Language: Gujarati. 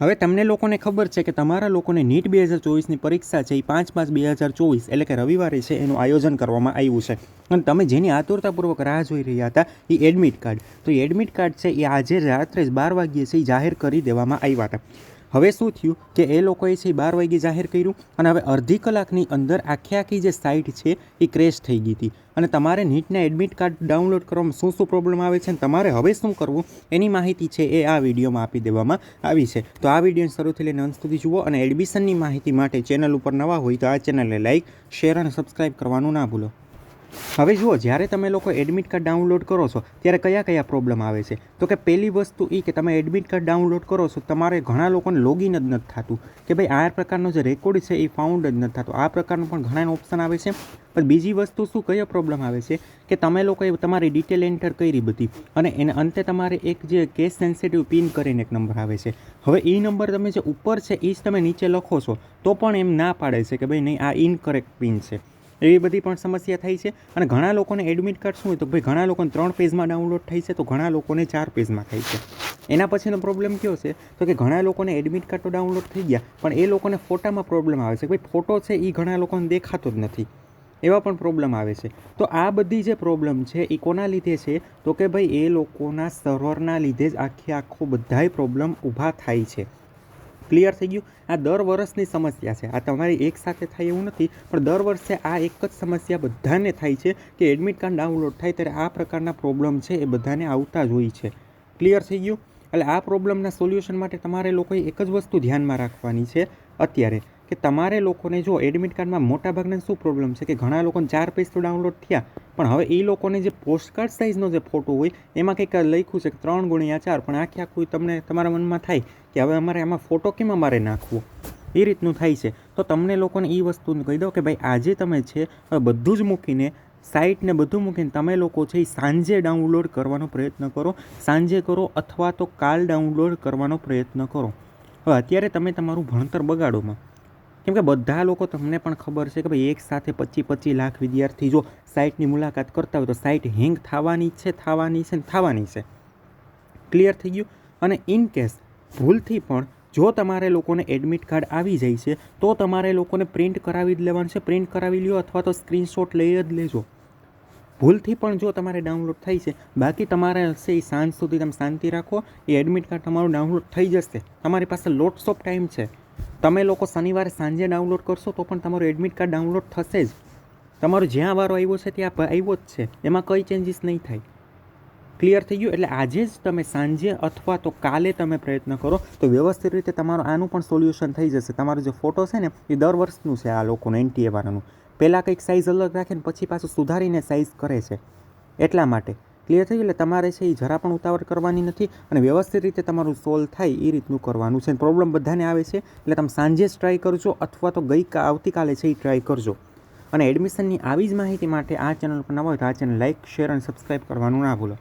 હવે તમને લોકોને ખબર છે કે તમારા લોકોને નીટ બે હજાર ચોવીસની પરીક્ષા છે એ પાંચ પાંચ બે હજાર ચોવીસ એટલે કે રવિવારે છે એનું આયોજન કરવામાં આવ્યું છે. અને તમે જેની આતુરતાપૂર્વક રાહ જોઈ રહ્યા હતા એ એડમિટ કાર્ડ તો એ એડમિટ કાર્ડ છે એ આજે રાત્રે જ બાર વાગ્યે છે એ જાહેર કરી દેવામાં આવ્યા હતા. હવે શું થયું કે એ લોકોએ છે બાર વાગે જાહેર કર્યું અને હવે અડધી કલાકની અંદર આખી આખી જે સાઇટ છે એ ક્રેશ થઈ ગઈ હતી. અને તમારે નીટના એડમિટ કાર્ડ ડાઉનલોડ કરવામાં શું શું પ્રોબ્લેમ આવે છે અને તમારે હવે શું કરવું એની માહિતી છે એ આ વિડીયોમાં આપી દેવામાં આવી છે. તો આ વીડિયો શરૂથી લઈને અંત સુધી જુઓ અને એડમિશનની માહિતી માટે ચેનલ ઉપર નવા હોય તો આ ચેનલને લાઇક શેર અને સબસ્ક્રાઇબ કરવાનું ના ભૂલો. હવે જુઓ, જ્યારે તમે લોકો એડમિટ કાર્ડ ડાઉનલોડ કરો છો, ત્યારે કયા કયા પ્રોબ્લેમ આવે છે? તો કે પહેલી વસ્તુ એ કે તમે એડમિટ કાર્ડ ડાઉનલોડ કરો છો, તમારે ઘણા લોકોને લોગિન જ નથી થતું. કે ભાઈ, આ પ્રકારનો જે રેકોર્ડ છે એ ફાઉન્ડ જ નથી થતો. આ પ્રકારનું પણ ઘણા ઓપ્શન આવે છે. પણ બીજી વસ્તુ શું, કયો પ્રોબ્લેમ આવે છે? કે તમે લોકોએ તમારી ડિટેલ એન્ટર કરી બધી અને એને અંતે તમારે એક જે કેસ સેન્સિટિવ પિન કરીને એક નંબર આવે છે. હવે એ નંબર તમે જે ઉપર છે એ જ તમે નીચે લખો છો, તો પણ એમ ના પાડે છે કે ભાઈ, નહીં, આ ઇનકરેક્ટ પિન છે. એવી બધી પણ સમસ્યા થાય છે. અને ઘણા લોકોને એડમિટ કાર્ડ શું હોય તો ભાઈ ઘણા લોકોને ત્રણ પેજમાં ડાઉનલોડ થાય છે તો ઘણા લોકોને ચાર પેજમાં થાય છે. એના પછીનો પ્રોબ્લેમ કયો છે? તો કે ઘણા લોકોને એડમિટ કાર્ડ તો ડાઉનલોડ થઈ ગયા, પણ એ લોકોને ફોટામાં પ્રોબ્લેમ આવે છે. ભાઈ ફોટો છે એ ઘણા લોકોને દેખાતો જ નથી. એવા પણ પ્રોબ્લેમ આવે છે. તો આ બધી જે પ્રોબ્લેમ છે એ કોના લીધે છે? તો કે ભાઈ એ લોકોના સર્વરના લીધે જ આખે આખો બધાય પ્રોબ્લેમ ઊભા થાય છે. ક્લિયર થઈ ગયું. આ દર વર્ષની સમસ્યા છે. આ તમારી એક સાથે થાય એવું નથી, પણ દર વર્ષે આ એક જ સમસ્યા બધાને થાય છે કે એડમિટ કાર્ડ ડાઉનલોડ થાય ત્યારે આ પ્રકારના પ્રોબ્લેમ છે એ બધાને આવતા જ હોય છે. ક્લિયર થઈ ગયું? એટલે આ પ્રોબ્લેમના સોલ્યુશન માટે તમારે લોકોએ એક જ વસ્તુ ધ્યાનમાં રાખવાની છે અત્યારે. કે તમારે લોકોને જો એડમિટ કાર્ડમાં મોટાભાગના શું પ્રોબ્લેમ છે? કે ઘણા લોકોને ચાર પેજ તો ડાઉનલોડ થયા, પણ હવે એ લોકોને જે પોસ્ટકાર્ડ સાઇઝનો જે ફોટો હોય, એમાં કંઈક લખ્યું છે કે ત્રણ ગુણ્યા ચાર, પણ આખે આખું તમને તમારા મનમાં થાય કે હવે અમારે આમાં ફોટો કેમ અમારે નાખવો? એ રીતનું થાય છે. તો તમને લોકોને એ વસ્તુનું કહી દો કે ભાઈ આજે તમે છે, હવે બધું જ મૂકીને સાઇટને બધું મૂકીને તમે લોકો છે એ સાંજે ડાઉનલોડ કરવાનો પ્રયત્ન કરો. સાંજે કરો અથવા તો કાલ ડાઉનલોડ કરવાનો પ્રયત્ન કરો. હવે અત્યારે તમે તમારું ભણતર બગાડોમાં કેમ કે બધા લોકો તમને પણ ખબર છે કે ભાઈ એક સાથે પચીસ પચીસ લાખ વિદ્યાર્થી જો સાઇટની મુલાકાત કરતા હોય તો સાઇટ હેંગ થવાની છે થવાની છે ને થવાની છે. ક્લિયર થઈ ગયું? અને ઇન કેસ ભૂલથી પણ જો તમારે લોકોને એડમિટ કાર્ડ આવી જાય છે, તો તમારે લોકોને પ્રિન્ટ કરાવી જ લેવાનું છે. પ્રિન્ટ કરાવી લ્યો અથવા તો સ્ક્રીનશોટ લઈ જ લેજો. ભૂલથી પણ જો તમારે ડાઉનલોડ થઈ છે, બાકી તમારે હશે એ સાંજ સુધી તમે શાંતિ રાખો, એ એડમિટ કાર્ડ તમારું ડાઉનલોડ થઈ જશે. તમારી પાસે લોટ્સ ઓફ ટાઈમ છે. તમે લોકો શનિવારે સાંજે ડાઉનલોડ કરશો તો પણ તમારું એડમિટ કાર્ડ ડાઉનલોડ થશે જ. તમારો જ્યાં વારો આવ્યો છે ત્યાં આવ્યો જ છે. એમાં કંઈ ચેન્જીસ નહીં થાય. ક્લિયર થઈ ગયું? એટલે આજે જ તમે સાંજે અથવા તો કાલે તમે પ્રયત્ન કરો તો વ્યવસ્થિત રીતે તમારું આનું પણ સોલ્યુશન થઈ જશે. તમારો જે ફોટો છે ને, એ દર વર્ષનું છે આ લોકોનું એનટીએ વાળાનું. પહેલાં કંઈક સાઇઝ અલગ રાખે ને પછી પાછું સુધારીને સાઇઝ કરે છે. એટલા માટે. ક્લિયર થઈ એટલે તમારે છે એ જરા પણ ઉતાવળ કરવાની નથી અને વ્યવસ્થિત રીતે તમારું સોલ્વ થાય એ રીતનું કરવાનું છે. પ્રોબ્લેમ બધાને આવે છે એટલે તમે સાંજે જ ટ્રાય કરજો અથવા તો ગઈ આવતીકાલે છે એ ટ્રાય કરજો. અને એડમિશનની આવી જ માહિતી માટે આ ચેનલ પર નવા હોય તો આ ચેનલ લાઇક શેર અને સબસ્ક્રાઈબ કરવાનું ના ભૂલો.